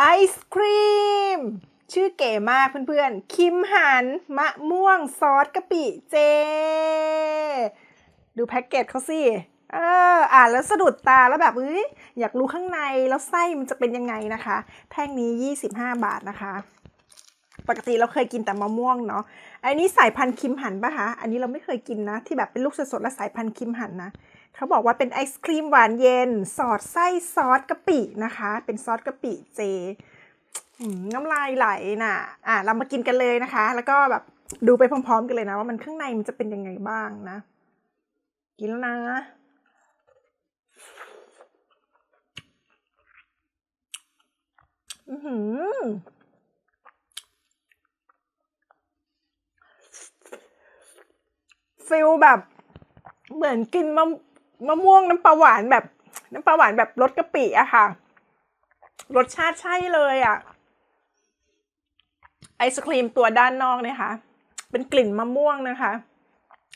ไอศครีม ชื่อเก๋มากเพื่อนๆ คิมหัน มะม่วงซอสกะปิเจ ดูแพ็กเกจเขาสิ เออ อ่านแล้วสะดุดตาแล้วแบบเอ้ยอยากรู้ข้างในแล้วไส้มันจะเป็นยังไงนะคะ แท่งนี้ 25 บาทนะคะ ปกติเราเคยกินแต่มะม่วงเนาะอันนี้สายพันธุ์คิมหันปะคะ อันนี้เราไม่เคยกินนะ ที่แบบเป็นลูกสดๆและสายพันธุ์คิมหันนะ เขาบอกว่าเป็นไอศครีมหวานเย็น สอดไส้ซอสกะปินะคะ เป็นซอสกะปิเจน้ำลายไหลน่ะ อะ เรามากินกันเลยนะคะ แล้วก็แบบดูไปพร้อม ๆ กันเลยนะ ว่ามันข้างในมันจะเป็นยังไงบ้างนะ กินแล้วนะ อือหือฟิลแบบ เหมือนกินมะ มะม่วงน้ำปลาหวานแบบน้ำปลาหวานแบบรสกะปิอะค่ะ รสชาติใช่เลยอะไอศครีมตัวด้านนอกเนี่ยค่ะ เป็นกลิ่นมะม่วงนะคะ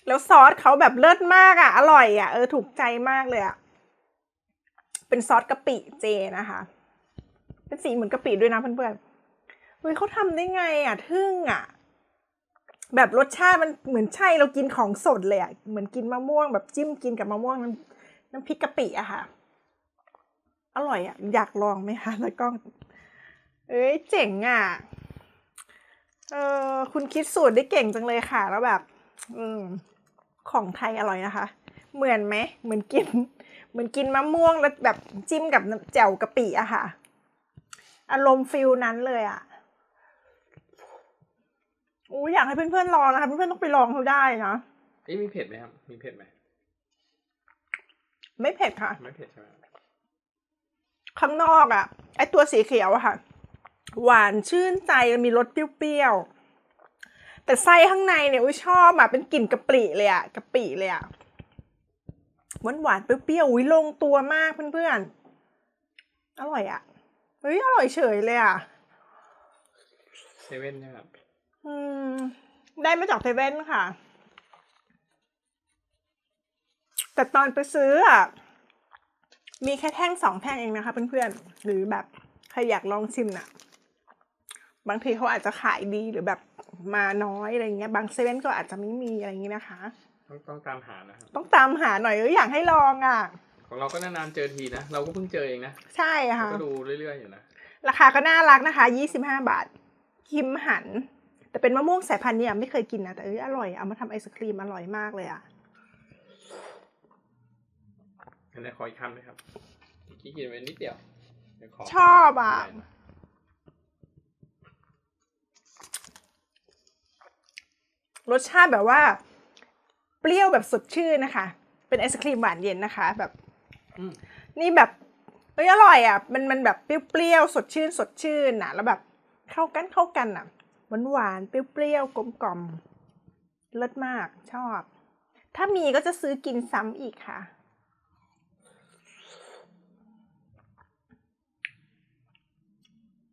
แล้วซอสเขาแบบเลิศมากอะอร่อยอะเออถูกใจมากเลยอะเป็นซอสกะปิเจนะคะ เป็นสีเหมือนกะปิด้วยนะเพื่อนๆเฮ้ยเขาทำได้ไงอะทึ่งอะ แบบรสชาติมันเหมือนใช่เรากินของสดเลยอะเหมือนกินมะม่วงแบบจิ้มกินกับมะม่วงน้ำน้ำพริกกะปิอะค่ะ อร่อยอะอยากลองไหมคะแล้วกล้องเอ้ยเจ๋งอะเออคุณคิดสูตรได้เก่งจังเลยค่ะ แล้วแบบ อืมของไทยอร่อยนะคะ เหมือนไหมเหมือนกิน เหมือนกินมะม่วงแล้วแบบจิ้มกับน้ำแจ่วกะปิอะค่ะ อารมณ์ฟิลนั้นเลยอะ อู้อยากให้เพื่อนๆลองนะคะ เพื่อนๆต้องไปลองเขาได้นะเอ้ยมีเผ็ดไหมครับ มีเผ็ดไหม ไม่เผ็ดค่ะ ไม่เผ็ดใช่ไหมข้างนอกอะ่ะ ไอตัวสีเขียวอะค่ะ หวานชื่นใจมีรสเปรี้ยวๆ แต่ไส้ข้างในเนี่ยอุ้ยชอบอะเป็นกลิ่นกะปิเลยอะกะปิเลยอะหวานหวานๆเปรี้ยวๆอุ้ยลงตัวมากเพื่อนๆ อร่อยอะเฮ้ยอร่อยเฉยเลยอะเซเว่นใช่ไหมครับ อืม ได้มาจากเซเว่นค่ะ แต่ตอนไปซื้ออะ มีแค่แท่งสองแท่งเองนะคะเพื่อนๆ หรือแบบใครอยากลองชิมน่ะ บางทีเขาอาจจะขายดีหรือแบบมาน้อยอะไรเงี้ย บางเซเว่นก็อาจจะไม่มีอะไรอย่างงี้นะคะ ต้องต้องตามหานะครับ ต้องตามหาหน่อยเอออยากให้ลองอะ ของเราก็นานๆเจอทีนะ เราก็เพิ่งเจอเองนะ ใช่เราค่ะ ก็ดูเรื่อยๆอยู่นะ ราคาก็น่ารักนะคะยี่สิบห้าบาท คิมหัน แต่เป็นมะม่วงสายพันธุ์เนี่ยไม่เคยกินนะแต่เอออร่อยเอามาทำไอศครีมอร่อยมากเลยอะอันนี้ขออีกคำเลยครับเมื่อกี้กินไปนิดเดียวเดี๋ยวขอชอบอะ ได้นะรสชาติแบบว่า เปรี้ยวแบบสดชื่นนะคะ เป็นไอศครีมหวานเย็นนะคะ แบบ อืมนี่แบบเอ้ยอร่อยอะ มันมันแบบเปรี้ยวๆสดชื่นสดชื่นน่ะ แล้วแบบเข้ากันเข้ากันอะ หวานหวานๆเปรี้ยวๆกลมกล่อมๆเลิศมากชอบ ถ้ามีก็จะซื้อกินซ้ำอีกค่ะ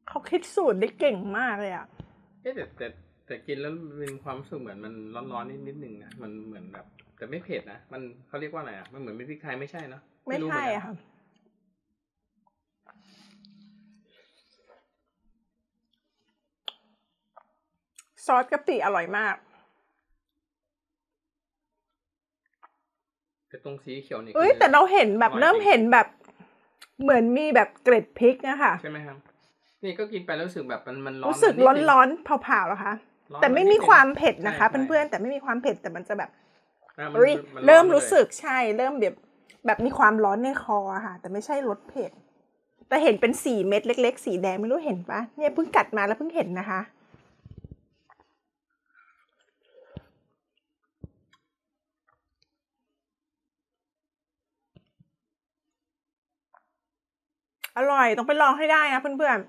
เขาคิดสูตรได้เก่งมากเลยอะเอ๊ะแต่แต่แต่กินแล้วมีความรู้สึกเหมือนมันร้อนๆนิดนิดนึงนะมันเหมือนแบบ แต่ไม่เผ็ดนะมันเขาเรียกว่าอะไรอะมันเหมือนเป็นพริกไทยไม่ใช่เนอะไม่รู้เหใช่อนกันอะค่ะ ซอสกะปิอร่อยมากแต่ตรงสีเขียวนี่เอ้ยคือแต่เราเห็นแบบอร่อยเริ่มจริงเห็นแบบ เหมือนมีแบบเกล็ดพริกนะคะใช่ไหมครับ นี่ก็กินไปแล้วรู้สึกแบบมันมันร้อนรู้สึกนิดนึงร้อนๆเผาๆแล้วคะร้อนแต่ไม่นิดมีนึงความเผ็ดนะคะใช่ใช่เพื่อนๆแต่ไม่มีความเผ็ดแต่มันจะแบบอะมันเอ้ยมันเริ่มอนรู้ลยสึกใช่ เริ่มแบบแบบมีความร้อนในคออะค่ะ แต่ไม่ใช่รสเผ็ดแต่เห็นเป็นสีเม็ดเล็ก ๆ สีแดงไม่รู้เห็นปะเนี่ยเพิ่งกัดมาแล้วเพิ่งเห็นนะคะ อร่อยต้องไปลองให้ได้นะเพื่อน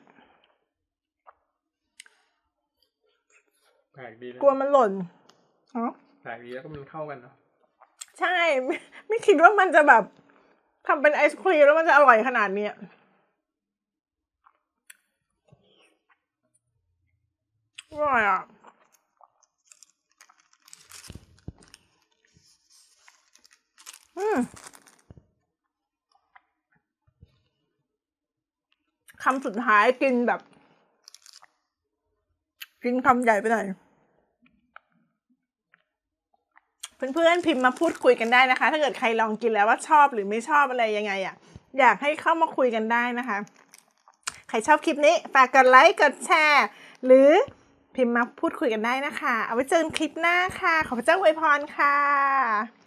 แปลกดีนะๆกลัวมันหล่นอ๋อแปลกดีแล้วก็มันเข้ากันเนาะใช่ไม่ไม่คิดว่ามันจะแบบทำเป็นไอศครีมแล้วมันจะอร่อยขนาดเนี้ยอร่อยอะอืม คำสุดท้ายกินแบบ กินคำใหญ่ไปหน่อยเพื่อนๆพิมพ์มาพูดคุยกันได้นะคะ ถ้าเกิดใครลองกินแล้วว่าชอบหรือไม่ชอบอะไรยังไงอะ่ะ อยากให้เข้ามาคุยกันได้นะคะ ใครชอบคลิปนี้ฝากกดไลค์กดแชร์ หรือพิมพ์มาพูดคุยกันได้นะคะ เอาไว้เจอกันคลิปหน้าค่ะ ขอพระเจ้าอวยพรค่ะ